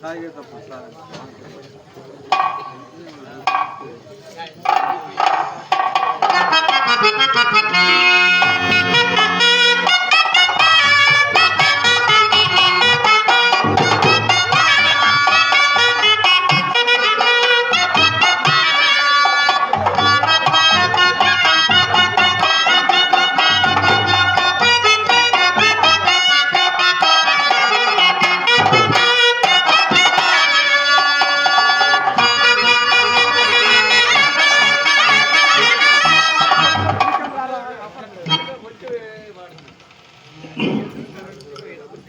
సాగే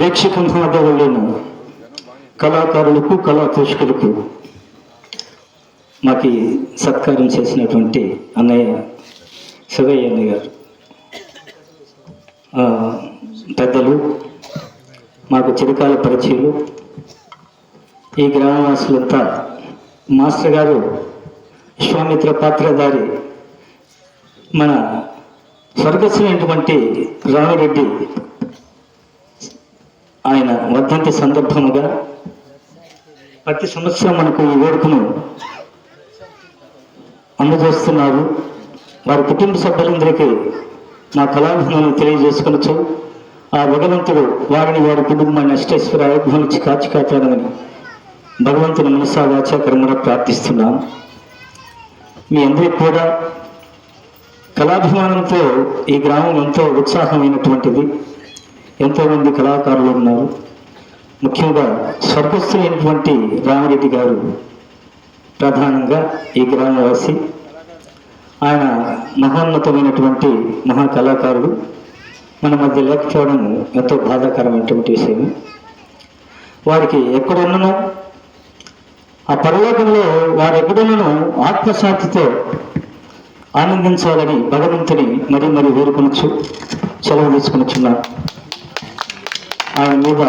తప్పు సాగే లేని కళాకారులకు కళాకారులకు కళాపోషకులకు మాకు సత్కారం చేసినటువంటి అన్నయ్య శివయ్య అన్నయ్య గారు. పెద్దలు మాకు చిరకాల పరిచయలు. ఈ గ్రామవాసులంతా మాస్టర్ గారు విశ్వామిత్ర పాత్రధారి మన స్వర్గస్థులైనటువంటి రామిరెడ్డి ఆయన వర్ధంతి సందర్భముగా ప్రతి సంవత్సరం మనకు ఈ వేడుకను అందజేస్తున్నారు. వారి కుటుంబ సభ్యులందరికీ నా కళాభిమానులు తెలియజేసుకొనొచ్చు. ఆ భగవంతుడు వారిని వారి కుటుంబాన్ని అష్టేశ్వర ఆయుధ్యం కాచి కాపాడమని భగవంతుని మనసా వాచా కర్మన ప్రార్థిస్తున్నాం. మీ అందరికీ కూడా కళాభిమానంతో ఈ గ్రామం ఎంతో ఉత్సాహమైనటువంటిది. ఎంతోమంది కళాకారులు ఉన్నారు. ముఖ్యంగా స్వర్గస్థులైనటువంటి రామరెడ్డి గారు ప్రధానంగా ఈ గ్రామవాసి. ఆయన మహోన్నతమైనటువంటి మహాకళాకారుడు. మన మధ్య లేకపోవడం ఎంతో బాధాకరమైనటువంటి విషయం వారికి ఎక్కడున్ననో? ఆ పరలోకంలో వారు ఎక్కడున్ననో ఆత్మశాంతితో ఆనందించాలని భగవంతుని మరీ మరీ వేరుకొనొచ్చు సెలవు తీసుకొనిచున్నాను. ఆయన మీద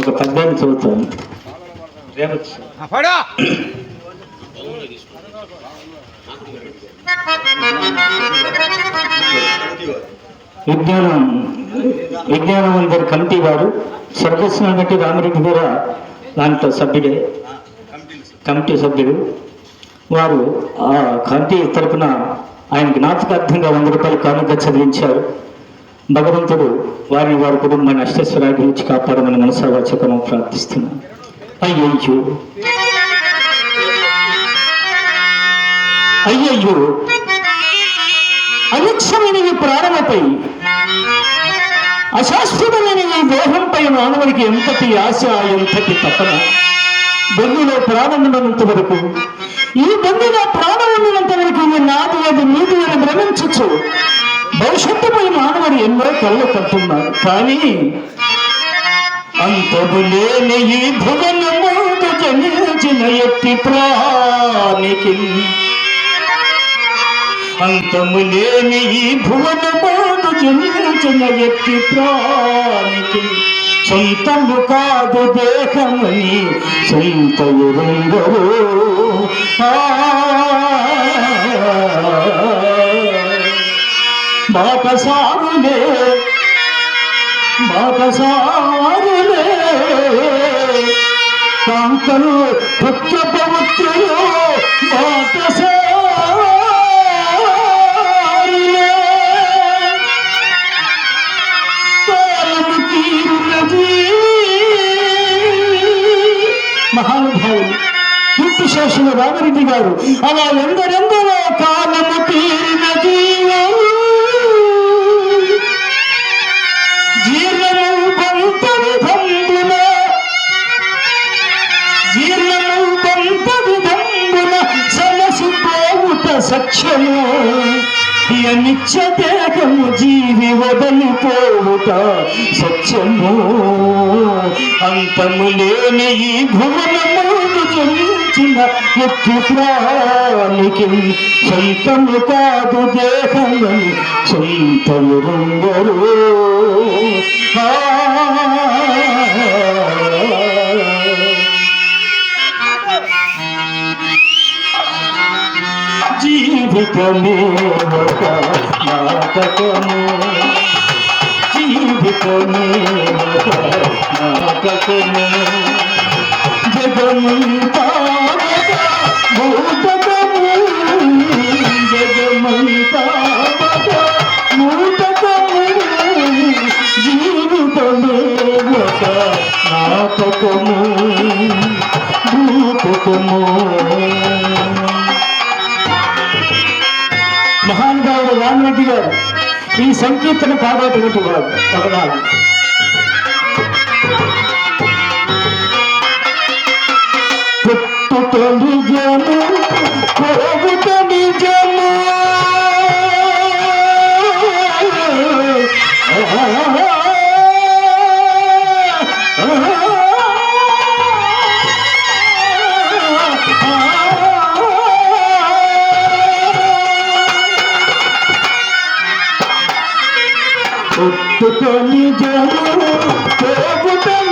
ఒక చదువుతాను రేవచ్చు పడా! విజ్ఞానం విజ్ఞానవంతరి కమిటీ వారు స్వర్గస్వం బట్టి రామరెడ్డి కూడా దాంట్లో సభ్యుడే. కమిటీ సభ్యుడు. వారు ఆ కమిటీ తరపున ఆయన జ్ఞాపకార్థంగా వంద రూపాయలు కానుక చదివించారు భగవంతుడు వారిని వారి కుటుంబాన్ని అష్టేశ్వరాన్ని నుంచి కాపాడమని మనసావాచకం ప్రార్థిస్తున్నాను. అయ్యయ్యో. అయ్యయ్యో. అనిచ్చమైన ఈ ప్రారంభపై అశాశ్వతమైన ఈ దేహంపై మానవుడికి ఎంతటి ఆశ ఎంతటి తపన? బొంగులో ప్రాణం ఉన్నంత వరకు ఈ బొంగులో ప్రాణం ఉన్నంత వరకు నాది అది నీది అని భ్రమించచ్చు. భవిష్యత్తుపై మానవుడు ఎన్నో కళ్ళు కట్టున్నాడు. కానీ అంతము లేని ఈ భువనము జనించిన ఎట్టి ప్రాణికి అంతము లేని ఈ భువనమోదు జనించిన ఎట్టి ప్రాణికి సొంతము కాదు దేహమని సొంత ఎరుంగరు ఆ సారులే మాట సారులే కాంతలు పుత్ర పవిత్రులు మాట సారులే కాలము తీరునది మహానుభావులు కీర్తి శేషుల రామరెడ్డి గారు అలా ఎందరెందరో కాలము తీరిన జీవో సత్యము నిత్య దేహము జీవి వదలిపోవుట సత్యము. అంతము లేని ఈ భువనము జనించిన ఎత్తి ప్రాణికి సొంతము కాదు దేహమని సొంతము రంగరు జీవితమే ఒక నాటకము జీవిత జీవితమే ఒక నాటకము జగమంతా భూత ವೇದಿಕೆಯವರು ಈ ಸಂಕೀರ್ತನ ಪಾಠ ತೆಗೆದುಕೊಳ್ಳೋದು ತಗದಾಗಿ ಪುಟ್ಟು ತೊಲಿಗೆನು పుట్టుట నిజము పోగుట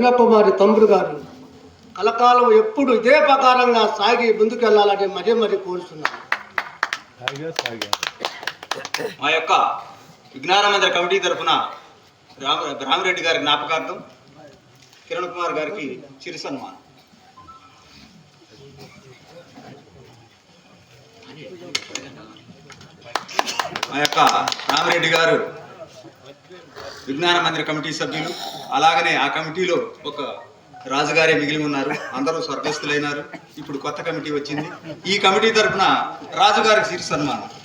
కన్యాకుమారి తమ్ముడు గారు కలకాలం ఎప్పుడు ఇదే ప్రకారంగా సాగి ముందుకెళ్ళాలని మరీ మరీ కోరుతున్నాను. మా యొక్క విజ్ఞాన మందిర కమిటీ తరఫున రామ రామిరెడ్డి గారి జ్ఞాపకార్థం కిరణ్ కుమార్ గారికి చిరు సన్మానం. మా యొక్క రామిరెడ్డి గారు విజ్ఞాన మందిర కమిటీ సభ్యులు. అలాగనే ఆ కమిటీలో ఒక రాజుగారే మిగిలి ఉన్నారు. అందరూ స్వర్గస్థులైనారు. ఇప్పుడు కొత్త కమిటీ వచ్చింది. ఈ కమిటీ తరఫున రాజుగారికి సిరి సన్మానం.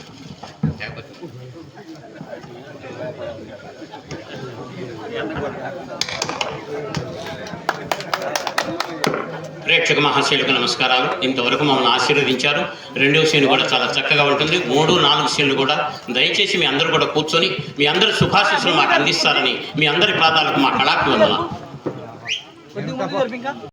ప్రేక్షక మహాశైలకు నమస్కారాలు. ఇంతవరకు మమ్మల్ని ఆశీర్వదించారు. రెండవ సీన్ కూడా చాలా చక్కగా ఉంటుంది. మూడు నాలుగు సీన్లు కూడా దయచేసి మీ అందరూ కూడా కూర్చొని మీ అందరి శుభాశీస్సులు మాకు అందిస్తారని మీ అందరి పాదాలకు మా కళాకు